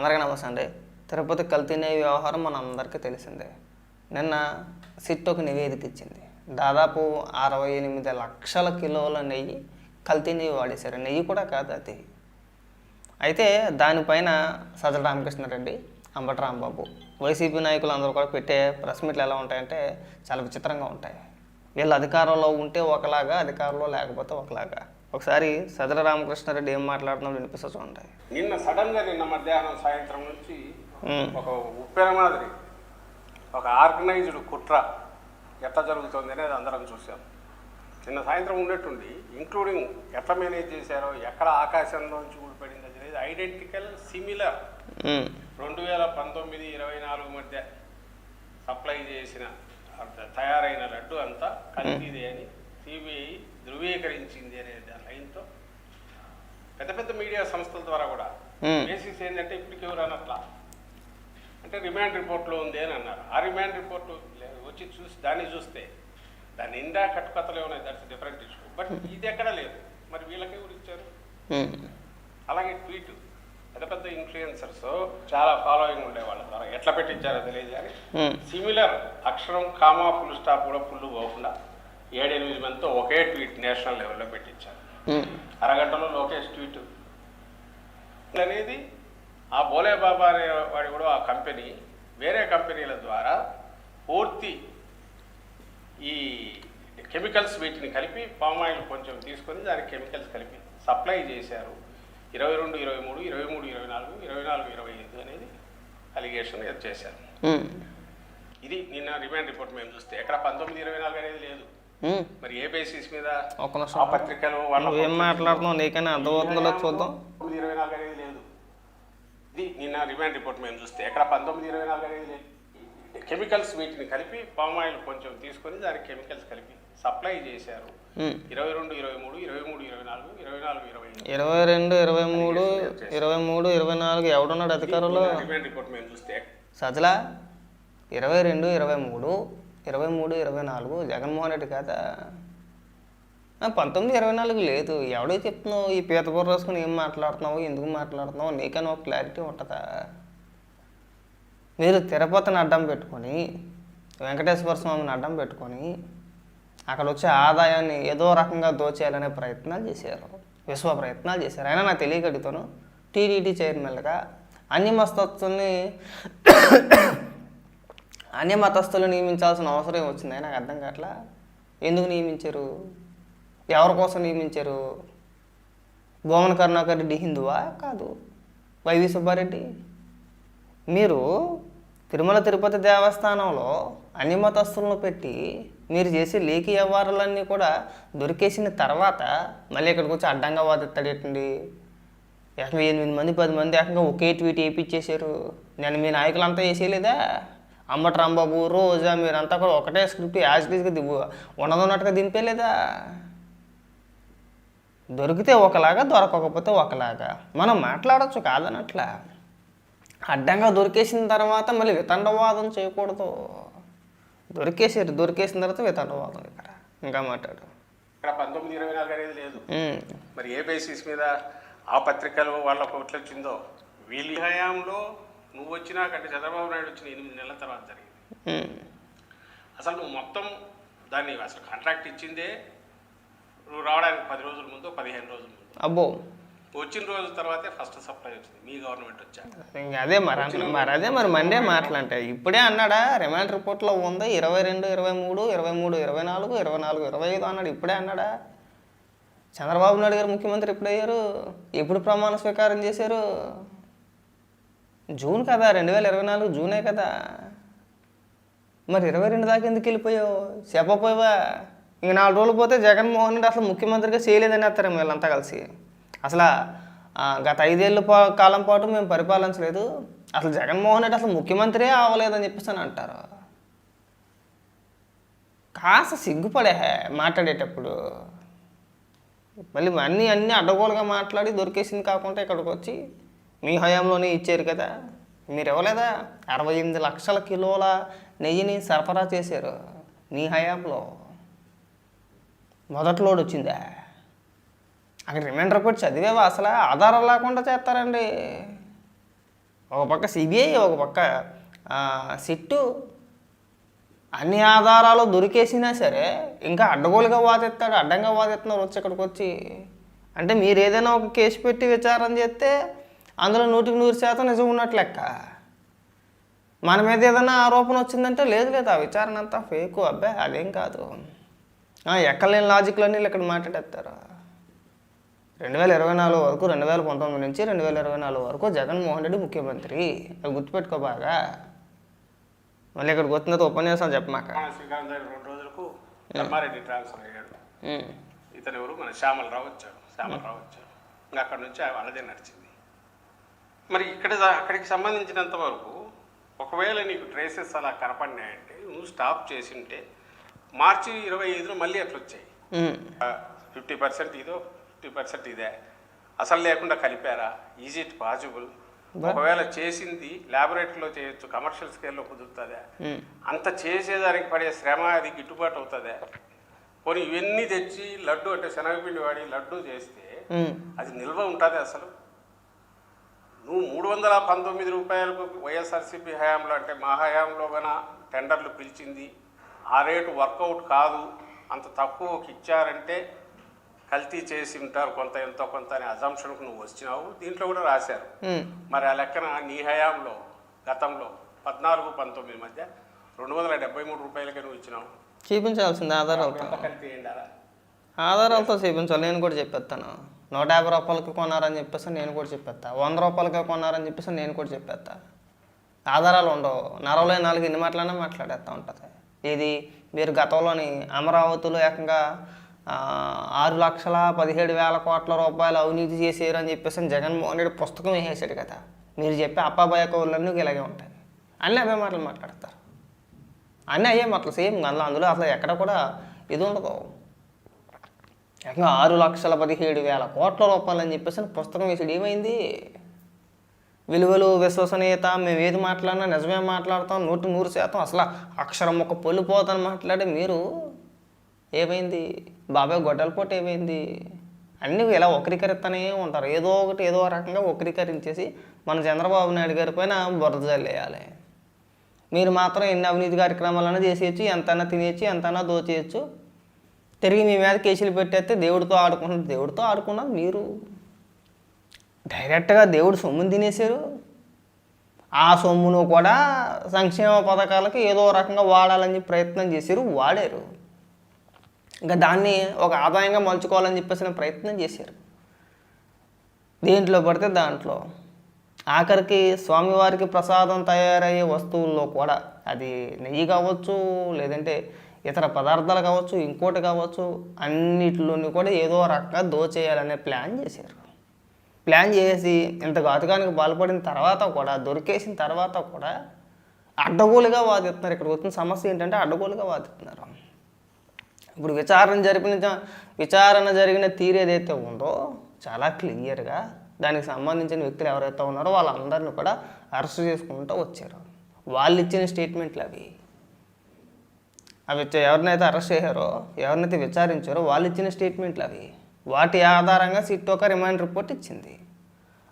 అందరికీ నమస్తే అండి తిరుపతి కల్తీ నెయ్యి వ్యవహారం మన అందరికీ తెలిసిందే. నిన్న సిట్ ఒక నివేదిక ఇచ్చింది. దాదాపు అరవై ఎనిమిది లక్షల కిలోల నెయ్యి కల్తీ నెయ్యి వాడేశారు. నెయ్యి కూడా కాదు అది. అయితే దానిపైన సజ్జల రామకృష్ణారెడ్డి అంబటి రాంబాబు వైసీపీ నాయకులు అందరూ కూడా పెట్టే ప్రెస్ మీట్లు ఎలా ఉంటాయంటే చాలా విచిత్రంగా ఉంటాయి. వీళ్ళు అధికారంలో ఉంటే ఒకలాగా అధికారంలో లేకపోతే ఒకలాగా. ఒకసారి సజ్జల రామకృష్ణారెడ్డి ఏం మాట్లాడుతున్నాడు వినిపిస్తూ చూడండి. నిన్న సడన్గా నిన్న మధ్యాహ్నం సాయంత్రం నుంచి ఒక ఉప్పెన మాదిరి ఒక ఆర్గనైజ్డ్ కుట్ర ఎట్లా జరుగుతుంది అనేది అందరం చూసాం. నిన్న సాయంత్రం ఉన్నట్టుండి ఇంక్లూడింగ్ ఎట్లా మేనేజ్ చేశారో ఎక్కడ ఆకాశంలోంచి ఊడిపడింది అనేది ఐడెంటికల్ సిమిలర్ రెండు వేల పంతొమ్మిది ఇరవై నాలుగు మధ్య సప్లై చేసిన తయారైన లడ్డు అంతా కల్తీదే అని సిబిఐ ధృవీకరించింది అనే లైన్తో పెద్ద పెద్ద మీడియా సంస్థల ద్వారా కూడా బేసిస్ ఏంటంటే ఇప్పటికి ఎవరు అనట్లా? అంటే రిమాండ్ రిపోర్ట్లో ఉంది అని అన్నారు. ఆ రిమాండ్ రిపోర్ట్ వచ్చి చూసి దాన్ని చూస్తే దాని నిండా కట్టుకథలే ఉన్నాయి. దట్స్ డిఫరెంట్ ఇష్యూ బట్ ఇది ఎక్కడ లేదు. మరి వీళ్ళకి ఎవరు ఇచ్చారు? అలాగే ట్వీట్ పెద్ద పెద్ద ఇన్ఫ్లుయెన్సర్స్ చాలా ఫాలోయింగ్ ఉండే వాళ్ళ ద్వారా. ఎట్లా పెట్టించారో తెలియదు కానీ సిమిలర్ అక్షరం కామా ఫుల్ స్టాప్ కూడా ఫుల్ పోకుండా ఏడెనిమిది మందితో ఒకే ట్వీట్ నేషనల్ లెవెల్లో పెట్టించారు. అరగంటలో లోకేష్ ట్వీట్. అనేది ఆ బోలే బాబా అనే వాడి కూడా ఆ కంపెనీ వేరే కంపెనీల ద్వారా పూర్తి ఈ కెమికల్స్ వీటిని కలిపి పామ్ ఆయిల్ కొంచెం తీసుకొని దానికి కెమికల్స్ కలిపి సప్లై చేశారు. ఇరవై రెండు ఇరవై మూడు ఇరవై మూడు ఇరవై నాలుగు ఇరవై నాలుగు ఇరవై ఐదు అనేది అలిగేషన్ చేశారు. ఇది నిన్న రిమాండ్ రిపోర్ట్ మేము చూస్తే ఎక్కడ పంతొమ్మిది ఇరవై నాలుగు అనేది లేదు. మరి ఏ బేసిస్ మీద ఒక్క ఆ నిమిషం పత్రికలు వాళ్ళ నువ్వేం మాట్లాడుతున్నావు? నీకైనా అర్థమవుతుందో చూద్దాం. ఇరవై నాలుగు అనేది లేదు. ఇది నిన్న రిమాండ్ రిపోర్ట్ మేము చూస్తే ఎక్కడ పంతొమ్మిది ఇరవై నాలుగు అనేది లేదు. కెమికల్స్ వీటిని కలిపి పామ్ ఆయిల్ కొంచెం తీసుకొని దానికి కెమికల్స్ కలిపి సప్లై చేశారు. ఇరవై రెండు ఇరవై మూడు ఇరవై మూడు ఇరవై నాలుగు ఇరవై నాలుగు ఇరవై ఇరవై రెండు ఇరవై మూడు ఇరవై మూడు ఇరవై నాలుగు ఎవడున్నాడు అధికారంలో? రిమాండ్ రిపోర్ట్ మేము చూస్తే సజల ఇరవై రెండు ఇరవై మూడు ఇరవై మూడు ఇరవై నాలుగు జగన్మోహన్ రెడ్డి కాదా? పంతొమ్మిది ఇరవై నాలుగు లేదు. ఎవడో చెప్తున్నావు ఈ పీతపూర రాసుకుని ఏం మాట్లాడుతున్నావు ఎందుకు మాట్లాడుతున్నావు నీకైనా ఒక క్లారిటీ ఉంటుందా? మీరు తిరుపతిని అడ్డం పెట్టుకొని వెంకటేశ్వర స్వామిని అడ్డం పెట్టుకొని అక్కడ వచ్చే ఆదాయాన్ని ఏదో రకంగా దోచేయాలనే ప్రయత్నాలు చేశారు. విశ్వ ప్రయత్నాలు చేశారు. అయినా నాకు తెలియగడుగుతాను టీడీటీ చైర్మన్గా అన్ని మస్తస్తుల్ని అన్ని మతస్థులు నియమించాల్సిన అవసరం వచ్చింది. నాకు అర్థం కావట్లా? ఎందుకు నియమించారు? ఎవరి కోసం నియమించారు? భువన కరుణాకర్ రెడ్డి హిందువా? కాదు. వైవి సుబ్బారెడ్డి? మీరు తిరుమల తిరుపతి దేవస్థానంలో అన్ని మతస్థులను పెట్టి మీరు చేసే లేఖి వ్యవహారాలన్నీ కూడా దొరికేసిన తర్వాత మళ్ళీ ఇక్కడికి వచ్చి అడ్డంగా వాదిస్తాడేటండి ఏకంగా ఎనిమిది మంది పది మంది ఏకంగా ఒకే ట్వీట్ వేయించేశారు నేను మీ నాయకులంతా వేసేయలేదా? అంబటి రాంబాబు రోజా మీరంతా కూడా ఒకటే స్క్రిప్ట్ యాజ్ టీజ్గా దిగు. ఉన్నదన్నట్టుగా దింపేలేదా? దొరికితే ఒకలాగా దొరకకపోతే ఒకలాగా. మనం మాట్లాడచ్చు కాదనట్లా. అడ్డంగా దొరికేసిన తర్వాత మళ్ళీ వితండవాదం చేయకూడదు. దొరికేసారు దొరికేసిన తర్వాత వితండవాదం ఇక్కడ. ఇంకా మాట్లాడు. ఇక్కడ పంతొమ్మిది ఇరవై నాలుగు అనేది లేదు. మరి ఏ బేసిస్ మీద ఆ పత్రికలు వాళ్ళకు ఎట్లా వచ్చిందో వీళ్ళ హయాంలో నువ్వు వచ్చినా కంటే చంద్రబాబు నాయుడు వచ్చిన ఎనిమిది నెలల తర్వాత జరిగింది. అసలు నువ్వు మొత్తం దాన్ని అసలు కాంట్రాక్ట్ ఇచ్చిందే నువ్వు రావడానికి పది రోజుల ముందు పదిహేను రోజుల ముందు. అబ్బో. వచ్చిన రోజు తర్వాతే ఫస్ట్ సప్లై వచ్చింది మీ గవర్నమెంట్ వచ్చాక ఇంక అదే మరి మరి అదే మరి మండే మాటలంటే ఇప్పుడే అన్నాడా రిమాండ్ రిపోర్ట్లో ఉంది? ఇరవై రెండు ఇరవై మూడు ఇరవై మూడు ఇరవై నాలుగు ఇరవై నాలుగు ఇరవై ఐదు అన్నాడు. ఇప్పుడే అన్నాడా? చంద్రబాబు నాయుడు గారు ముఖ్యమంత్రి ఎప్పుడు అయ్యారు ఎప్పుడు ప్రమాణ స్వీకారం చేశారు? జూన్ కదా రెండు వేల ఇరవై నాలుగు జూనే కదా. మరి ఇరవై రెండు దాకా ఎందుకు వెళ్ళిపోయావు? చెప్పపోయావా ఇంక నాలుగు రోజులు పోతే జగన్మోహన్ రెడ్డి అసలు ముఖ్యమంత్రిగా చేయలేదని వేస్తారు వీళ్ళంతా కలిసి. అసలు గత ఐదేళ్ళ పా కాలం పాటు మేము పరిపాలించలేదు. అసలు జగన్మోహన్ రెడ్డి అసలు ముఖ్యమంత్రి అవ్వలేదని చెప్పేసి అని అంటారు. కాస్త సిగ్గుపడే మాట్లాడేటప్పుడు. మళ్ళీ అన్నీ అన్నీ అడ్డగోలుగా మాట్లాడి దొరికేసింది కాకుండా ఇక్కడికి వచ్చి మీ హయాంలోనే ఇచ్చారు కదా. మీరు ఇవ్వలేదా అరవై ఎనిమిది లక్షల కిలోల నెయ్యిని సరఫరా చేశారు మీ హయాంలో. మొదటి లోడ్ వచ్చిందా? అక్కడ రిమైండర్ కూడా చదివేవా? అసలు ఆధారం లేకుండా చేస్తారండి. ఒక పక్క సిబిఐ ఒక పక్క సిట్టు. అన్ని ఆధారాలు దొరికేసినా సరే ఇంకా అడ్డగోలుగా వాదిస్తాడు అడ్డంగా వాదిస్తున్నారు వచ్చి ఇక్కడికి వచ్చి. అంటే మీరు ఏదైనా ఒక కేసు పెట్టి విచారం చేస్తే అందులో నూటికి నూరు శాతం నిజం ఉన్నట్లు లెక్క. మన మీద ఏదైనా ఆరోపణ వచ్చిందంటే లేదు లేదు? ఆ విచారణ అంతా ఫేక్ అబ్బాయి అదేం కాదు. ఎక్కలేని లాజిక్లన్నీ ఇక్కడ మాట్లాడేస్తారు. రెండు వేల ఇరవై నాలుగు వరకు రెండు వేల పంతొమ్మిది నుంచి రెండు వేల ఇరవై నాలుగు వరకు జగన్మోహన్ రెడ్డి ముఖ్యమంత్రి. అది గుర్తుపెట్టుకో బాగా. మళ్ళీ ఇక్కడికి వచ్చిన తర్వాత ఉపన్యాసం చెప్పమాక రెండు రోజులకు ట్రాన్స్ఫర్ అయ్యాడు. ఇతను ఎవరు? మన శ్యామలరావు వచ్చాడు. శ్యామలరావు వచ్చాడు. ఇంకా అక్కడ నుంచి నడిచింది. మరి ఇక్కడ అక్కడికి సంబంధించినంత వరకు ఒకవేళ నీకు ట్రేసెస్ అలా కనపడినాయంటే నువ్వు స్టాప్ చేసి ఉంటే మార్చి ఇరవై ఐదులో మళ్ళీ అట్లా వచ్చాయి. ఫిఫ్టీ పర్సెంట్ ఇదో ఫిఫ్టీ పర్సెంట్ ఇదే. అసలు లేకుండా కలిపారా? ఈజ్ ఇట్ పాసిబుల్ ఒకవేళ చేసింది ల్యాబొరేటరీలో చేయొచ్చు కమర్షియల్ స్కేల్లో కుదురుతుందా. అంత చేసేదానికి పడే శ్రమ అది గిట్టుబాటు అవుతుందా? పోనీ ఇవన్నీ తెచ్చి లడ్డు అంటే శనగపిండి వాడి లడ్డు చేస్తే. అది నిల్వ ఉంటుంది అసలు? నువ్వు మూడు వందల పంతొమ్మిది రూపాయలకు వైఎస్ఆర్సీపీ హయాంలో అంటే మా హయాంలో గన టెండర్లు పిలిచింది. ఆ రేటు వర్కౌట్ కాదు. అంత తక్కువకి ఇచ్చారంటే కల్తీ చేసి ఉంటారు కొంత ఎంతో కొంత అనే అజంప్షన్కు నువ్వు వచ్చినావు. దీంట్లో కూడా రాశారు. మరి ఆ లెక్కన నీ హయాంలో గతంలో పద్నాలుగు పంతొమ్మిది మధ్య రెండు వందల డెబ్బై మూడు రూపాయలకే నువ్వు ఇచ్చినావు. చూపించాల్సింది ఆధారాలతో. ఆధారాలతో చూపించాలి నేను కూడా చెప్పేస్తాను. నూట యాభై రూపాయలకి కొన్నారని చెప్పేసి నేను కూడా చెప్పేస్తా. వంద రూపాయలకి కొన్నారని చెప్పేసి నేను కూడా చెప్పేస్తా. ఆధారాలు ఉండవు. నరవలో నాలుగు ఎన్ని మాటలైనా మాట్లాడేస్తూ ఉంటుంది. ఇది మీరు గతంలోని అమరావతిలో ఏకంగా ఆరు లక్షల పదిహేడు వేల కోట్ల రూపాయలు అవినీతి చేసేయారని అని చెప్పేసి జగన్మోహన్ రెడ్డి పుస్తకం వేసేసాడు కదా. మీరు చెప్పే అప్పాబాయ కౌళ్ళన్నీ ఇలాగే ఉంటాయి. అన్నీ అవే మాటలు మాట్లాడతారు. అన్నీ అయ్యే మాటలు. సేమ్ అందులో అందులో అసలు ఎక్కడ కూడా ఇది ఉండదు. ఏకంగా ఆరు లక్షల పదిహేడు వేల కోట్ల రూపాయలు అని చెప్పేసి పుస్తకం వేసాడు. ఏమైంది? విలువలు విశ్వసనీయత మేము ఏది మాట్లాడినా నిజమే మాట్లాడతాం నూటి నూరు శాతం అసలు అక్షరం ఒక పొల్లిపోతాను మాట్లాడి మీరు ఏమైంది? బాబాయ్ గొడ్డల పోటీ ఏమైంది? అన్నీ ఇలా ఒకరికరిస్తూనే ఉంటారు. ఏదో ఒకటి ఏదో రకంగా ఒకరికరించేసి మన చంద్రబాబు నాయుడు గారి పైన బురద జల్లేయాలి. మీరు మాత్రం ఎన్ని అవినీతి కార్యక్రమాలైనా చేసేయచ్చు ఎంతైనా తినేయచ్చు ఎంతైనా దోచేయచ్చు. తిరిగి మీ మీద కేసులు పెట్టేస్తే దేవుడితో ఆడుకుంటారు దేవుడితో ఆడుకున్నది మీరు డైరెక్ట్గా దేవుడు సొమ్ముని తినేశారు. ఆ సొమ్మును కూడా సంక్షేమ పథకాలకి ఏదో రకంగా వాడాలని చెప్పి ప్రయత్నం చేశారు. వాడారు. ఇంకా దాన్ని ఒక ఆదాయంగా మలుచుకోవాలని చెప్పేసిన ప్రయత్నం చేశారు. దేంట్లో పడితే దాంట్లో. ఆఖరికి స్వామివారికి ప్రసాదం తయారయ్యే వస్తువుల్లో కూడా. అది నెయ్యి కావచ్చు లేదంటే ఇతర పదార్థాలు కావచ్చు ఇంకోటి కావచ్చు అన్నిటిలోని కూడా ఏదో రకంగా దోచేయాలనే ప్లాన్ చేశారు. ప్లాన్ చేసి ఇంత ఘాతుకానికి పాల్పడిన తర్వాత కూడా దొరికేసిన తర్వాత కూడా అడ్డగోలుగా వాదిస్తున్నారు. ఇక్కడికి వచ్చిన సమస్య ఏంటంటే అడ్డగోలుగా వాదిస్తున్నారు. ఇప్పుడు విచారణ జరిపిన విచారణ జరిగిన తీరు ఏదైతే ఉందో చాలా క్లియర్గా దానికి సంబంధించిన వ్యక్తులు ఎవరైతే ఉన్నారో వాళ్ళందరినీ కూడా అరెస్ట్ చేసుకుంటూ వచ్చారు. వాళ్ళు ఇచ్చిన స్టేట్మెంట్లు అవి. అవి ఎవరినైతే అరెస్ట్ చేశారో ఎవరినైతే విచారించారో వాళ్ళు ఇచ్చిన స్టేట్మెంట్లు అవి. వాటి ఆధారంగా సిట్ ఒక రిమాండ్ రిపోర్ట్ ఇచ్చింది.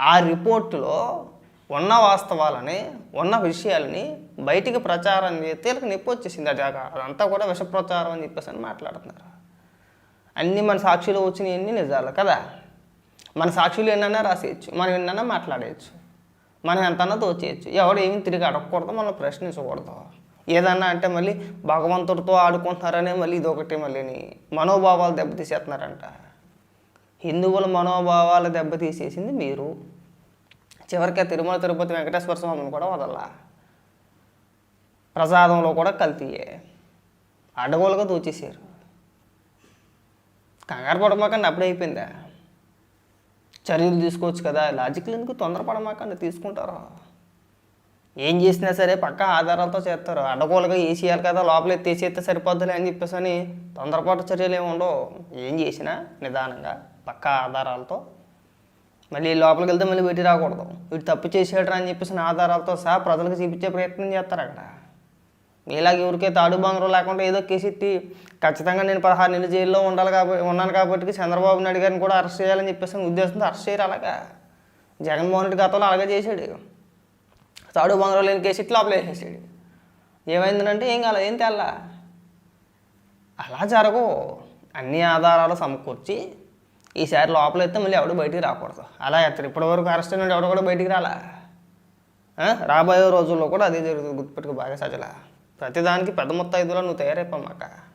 ఆ రిపోర్టులో ఉన్న వాస్తవాలని ఉన్న విషయాలని బయటికి ప్రచారం చేస్తే వీళ్ళకి నొప్పి వచ్చేసింది. అది అదంతా కూడా విష ప్రచారం అని చెప్పేసి అని మాట్లాడుతున్నారు. అన్నీ మన సాక్షులు వచ్చినవన్నీ నిజాలు కదా? మన సాక్షులు ఎన్నైనా రాసేయచ్చు మనం ఎన్నైనా మాట్లాడేయచ్చు మనం ఎంతన్నా దోచేయచ్చు ఎవడు ఏమి తిరిగి అడగకూడదు మనం ప్రశ్నించకూడదు. ఏదన్నా అంటే మళ్ళీ భగవంతుడితో ఆడుకుంటున్నారనే మళ్ళీ ఇదొకటి మళ్ళీని మనోభావాలు దెబ్బతీసేస్తున్నారంట. హిందువుల మనోభావాలు దెబ్బతీసేసింది మీరు. చివరికి తిరుమల తిరుపతి వెంకటేశ్వర స్వామిని కూడా వదల్లా ప్రసాదంలో కూడా కల్తీయే. అడ్డగోలుగా దూచేసారు కంగారు పడమాకండి అప్పుడే అయిపోయిందా? చర్యలు తీసుకోవచ్చు కదా లాజిక్లు ఎందుకు తొందరపడమాకండి తీసుకుంటారు? ఏం చేసినా సరే పక్క ఆధారాలతో చేస్తారు. అడ్డగోలుగా వేసేయాలి కదా లోపల తీసేస్తే సరిపోద్దులే అని చెప్పేసి అని తొందరపాటు చర్యలు ఏమి ఉండవు. ఏం చేసినా నిదానంగా పక్క ఆధారాలతో మళ్ళీ లోపలికి వెళ్తే మళ్ళీ పెట్టి రాకూడదు. వీడు తప్పు చేసేటరా అని చెప్పేసి ఆధారాలతో సహా ప్రజలకు చూపించే ప్రయత్నం చేస్తారు అక్కడ. ఇలాగ ఎవరికే తాడు బంగారం లేకుండా ఏదో కేసు ఖచ్చితంగా నేను పదహారు నెలలు జైల్లో ఉండాలి కాబట్టి ఉన్నాను కాబట్టి చంద్రబాబు నాయుడు గారిని కూడా అరెస్ట్ చేయాలని చెప్పేసి ఉద్దేశంతో అరెస్ట్ చేయరు అలాగా. జగన్మోహన్ రెడ్డి గతంలో అలాగే చేశాడు. తాడు బంగారం లేని కేసు ఇట్లా లోపల వేసేసాడు ఏమైందంటే ఏం కాలేదు ఏం తెల్ల? అలా జరగవు. అన్ని ఆధారాలు సమకూర్చి ఈసారి లోపల మళ్ళీ ఎవడు బయటికి రాకూడదు. అలా ఎత్తారు. ఇప్పటివరకు అరెస్ట్ అయినాడు ఎవడు కూడా బయటికి రాలా? రాబోయే రోజుల్లో కూడా అదే జరుగుతుంది గుర్తుపెట్టుకు బాగా సజల ప్రతిదానికి పెద్ద మొత్తం ఐదులో నువ్వు తయారైపోమాక